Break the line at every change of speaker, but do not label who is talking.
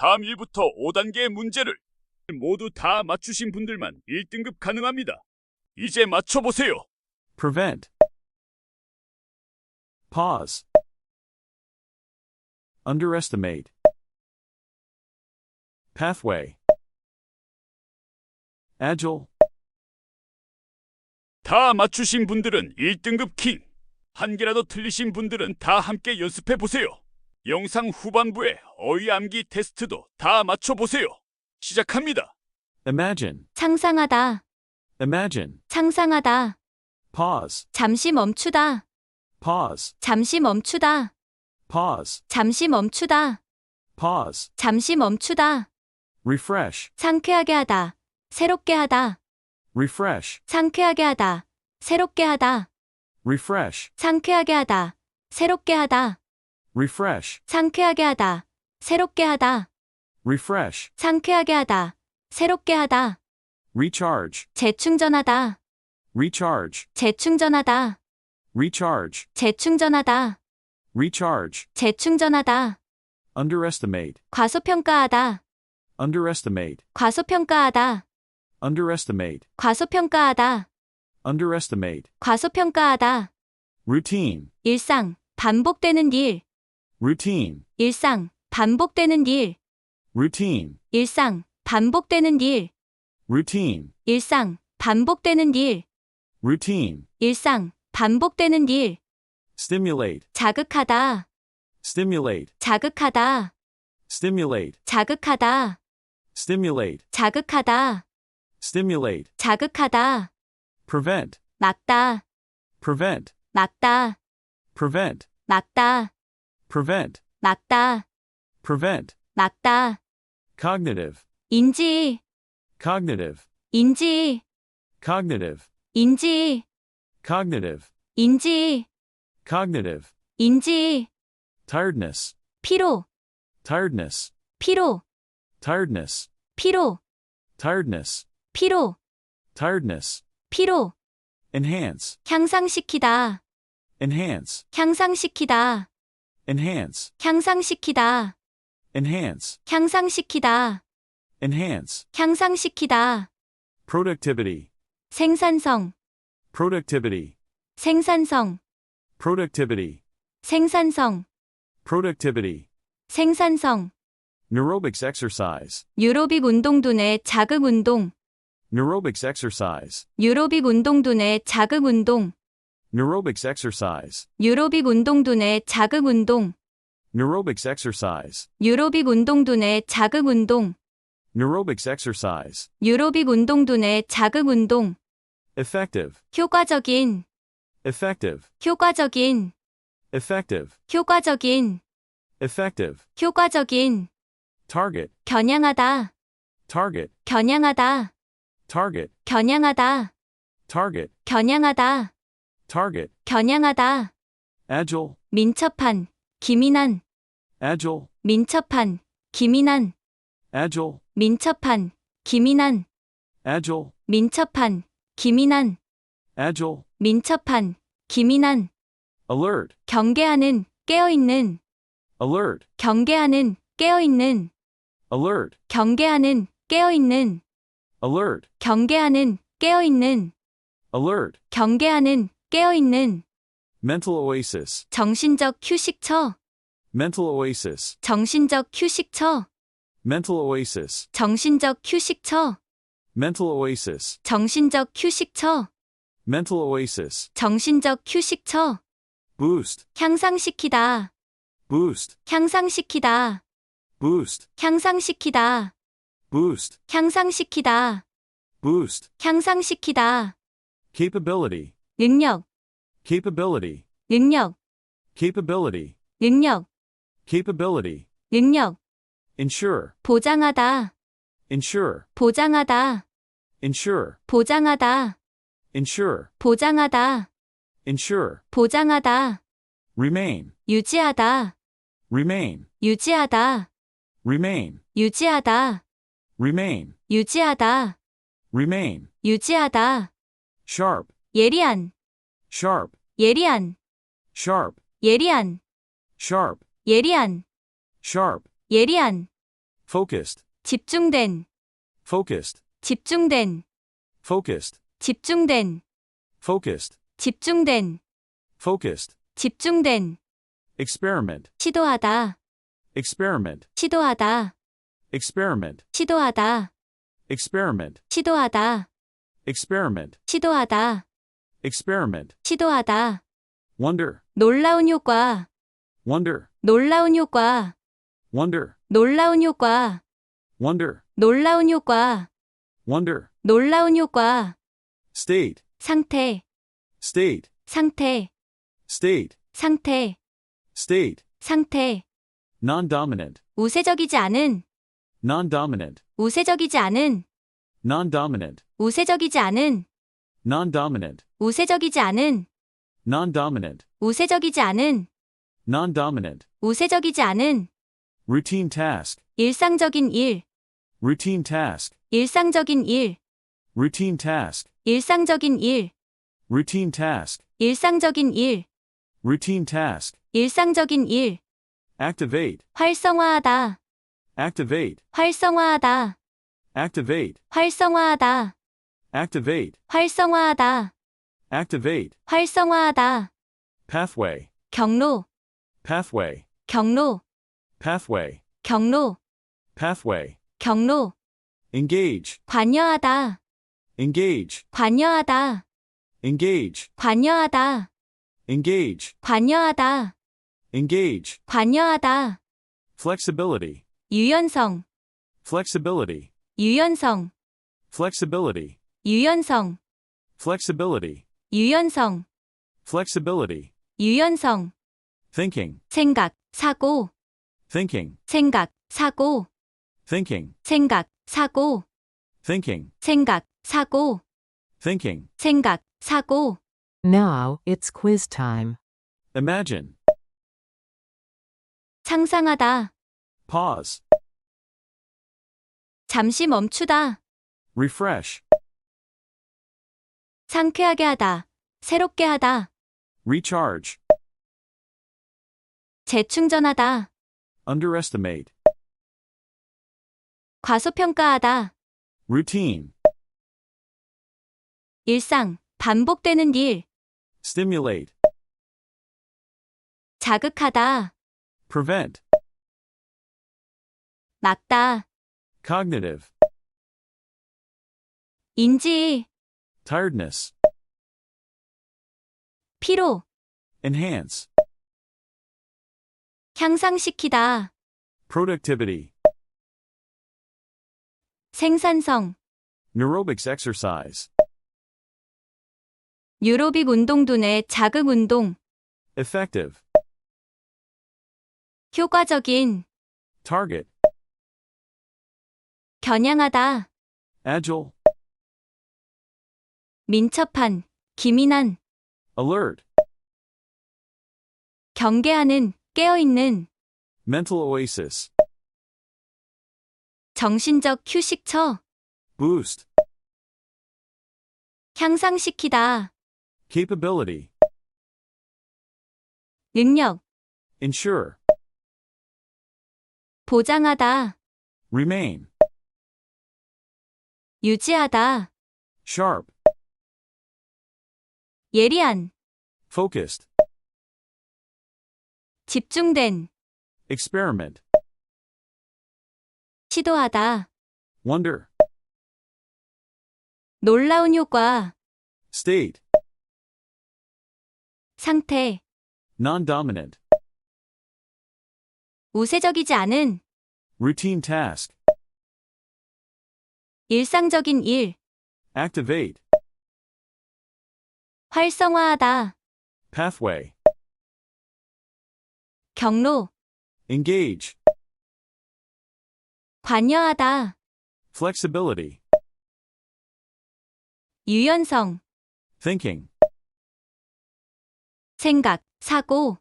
다음 1부터 5단계의 문제를 모두 다 맞추신 분들만 1등급 가능합니다. 이제 맞춰보세요.
Prevent. Pause. Underestimate. Pathway. Agile.
다 맞추신 분들은 1등급 킹. 한 개라도 틀리신 분들은 다 함께 연습해 보세요. 영상 후반부에 어휘 암기 테스트도 다 맞춰 보세요. 시작합니다.
Imagine.
상상하다,
Imagine.
상상하다,
Pause.
잠시 멈추다,
Pause.
잠시 멈추다,
Pause.
잠시 멈추다,
Pause.
잠시 멈추다,
Refresh.
상쾌하게 하다, 새롭게 하다,
Refresh.
상쾌하게 하다, 새롭게 하다,
Refresh.
상쾌하게 하다, 새롭게 하다,
Refresh.
상쾌하게 하다, 새롭게 하다,
Refresh.
상쾌하게 하다, 새롭게 하다,
Recharge.
재충전하다,
Recharge.
재충전하다,
Recharge.
재충전하다,
Recharge.
재충전하다,
Underestimate.
과소평가하다,
Underestimate.
과소평가하다,
Underestimate.
과소평가하다,
Underestimate.
과소평가하다,
Routine.
일상, 반복되는 일,
Routine.
일상, 반복되는 일,
Routine.
일상, 반복되는 일,
Routine.
일상, 반복되는 일,
Routine.
일상, 반복되는 일,
Stimulate.
자극하다,
Stimulate.
자극하다,
Stimulate.
자극하다,
Stimulate.
자극하다,
Stimulate.
자극하다,
Prevent.
막다,
Prevent.
막다,
Prevent.
막다,
Prevent.
막다,
Prevent.
막다,
Cognitive.
인지,
Cognitive.
인지,
Cognitive.
인지,
Cognitive.
인지,
Cognitive.
인지,
Tiredness.
피로,
Tiredness.
피로,
Tiredness.
피로,
Tiredness.
피로,
Tiredness.
피로,
Enhance.
향상시키다,
Enhance.
향상시키다,
Enhance.
향상시키다,
Enhance.
향상시키다,
Enhance.
향상시키다,
Productivity.
생산성,
Productivity.
생산성,
Productivity.
생산성,
Productivity.
생산성,
Neurobics exercise.
유로빅 운동 두뇌 자극 운동,
Neurobics exercise.
유로빅 운동 두뇌 자극 운동,
Neurobics exercise.
유로빅 운동 두뇌 자극 운동,
Neurobics exercise.
유로빅 운동 두뇌 자극 운동,
Neurobics exercise.
유로빅 운동 두뇌 자극 운동,
Effective.
효과적인,
Effective.
효과적인,
Effective.
효과적인,
Effective.
효과적인,
Target.
겨냥하다,
Target.
겨냥하다,
Target.
겨냥하다,
Target.
겨냥하다,
Target.
겨냥하다,
Agile.
민첩한, 기민한,
Agile.
민첩한, 기민한,
Agile.
민첩한, 기민한,
Agile.
민첩한, 기민한,
Agile.
민첩한, 기민한,
Alert.
경계하는, 깨어있는,
Alert.
경계하는, 깨어있는,
Alert.
경계하는, 깨어있는,
Alert.
경계하는, 깨어있는,
Alert.
경계하는, 깨어있는,
Mental oasis.
정신적 휴식처,
Mental oasis.
정신적 휴식처,
Mental oasis.
정신적 휴식처,
Mental oasis.
정신적 휴식처,
Mental oasis.
정신적 휴식처,
Boost.
향상시키다,
Boost.
향상시키다,
Boost.
향상시키다,
Boost.
향상시키다,
Boost.
향상시키다,
Capability.
능력,
Capability.
능력,
Capability.
능력,
Capability.
능력,
Ensure.
보장하다,
Ensure.
보장하다,
Ensure.
보장하다,
Ensure.
보장하다,
Ensure.
보장하다,
Remain.
유지하다,
Remain.
유지하다,
Remain.
유지하다,
Remain.
유지하다,
Remain.
유지하다,
Sharp.
예리한,
Sharp.
예리한,
Sharp.
예리한,
Sharp.
예리한,
Sharp.
예리한,
focused,
집중된,
focused,
집중된,
focused,
집중된,
focused,
집중된,
focused,
집중된,
experiment,
시도하다,
experiment,
시도하다,
experiment,
시도하다,
experiment,
시도하다,
experiment,
시도하다,
experiment,
시도하다.
wonder,
놀라운 효과,
wonder,
놀라운 효과,
wonder,
놀라운 효과,
wonder,
놀라운 효과,
wonder,
놀라운 효과.
state,
상태,
state,
상태,
state,
상태,
state,
상태.
non-dominant,
우세적이지 않은,
non-dominant,
우세적이지 않은,
non-dominant,
우세적이지 않은,
non-dominant,
우세적이지 않은,
non-dominant,
우세적이지 않은,
non-dominant,
우세적이지 않은,
routine task,
일상적인 일,
routine task,
일상적인 일,
routine task,
일상적인 일,
routine task,
일상적인 일,
routine task,
일상적인 일,
activate,
활성화하다,
activate,
활성화하다,
activate,
활성화하다,
activate,
활성화하다,
activate,
활성화하다.
pathway,
경로,
pathway,
경로,
pathway,
경로,
pathway,
경로.
engage,
관여하다,
engage,
관여하다,
engage,
관여하다,
engage,
관여하다,
engage,
관여하다.
flexibility,
유연성,
flexibility,
유연성,
flexibility,
유연성,
flexibility,
유연성,
flexibility,
유연성.
thinking,
생각, 사고,
thinking,
생각, 사고,
thinking,
생각, 사고,
thinking,
생각, 사고,
thinking,
생각, 사고.
Now it's quiz time.
imagine,
상상하다,
pause,
잠시 멈추다,
refresh,
상쾌하게 하다, 새롭게 하다,
recharge,
재충전하다,
underestimate,
과소평가하다,
routine,
일상, 반복되는 일,
stimulate,
자극하다,
prevent,
막다,
cognitive,
인지,
tiredness,
피로,
enhance,
향상시키다,
productivity,
생산성,
neurobics exercise,
유로빅 운동 두뇌 자극 운동,
effective,
효과적인,
target,
겨냥하다,
agile,
민첩한, 기민한,
alert,
경계하는, 깨어있는,
mental oasis,
정신적 휴식처,
boost,
향상시키다,
capability,
능력,
ensure,
보장하다,
remain,
유지하다,
sharp,
예리한,
focused,
집중된,
experiment,
시도하다,
wonder,
놀라운 효과,
state,
상태,
non-dominant,
우세적이지 않은,
routine task,
일상적인 일,
activate,
활성화하다,
pathway,
경로,
engage,
관여하다,
flexibility,
유연성,
thinking,
생각, 사고,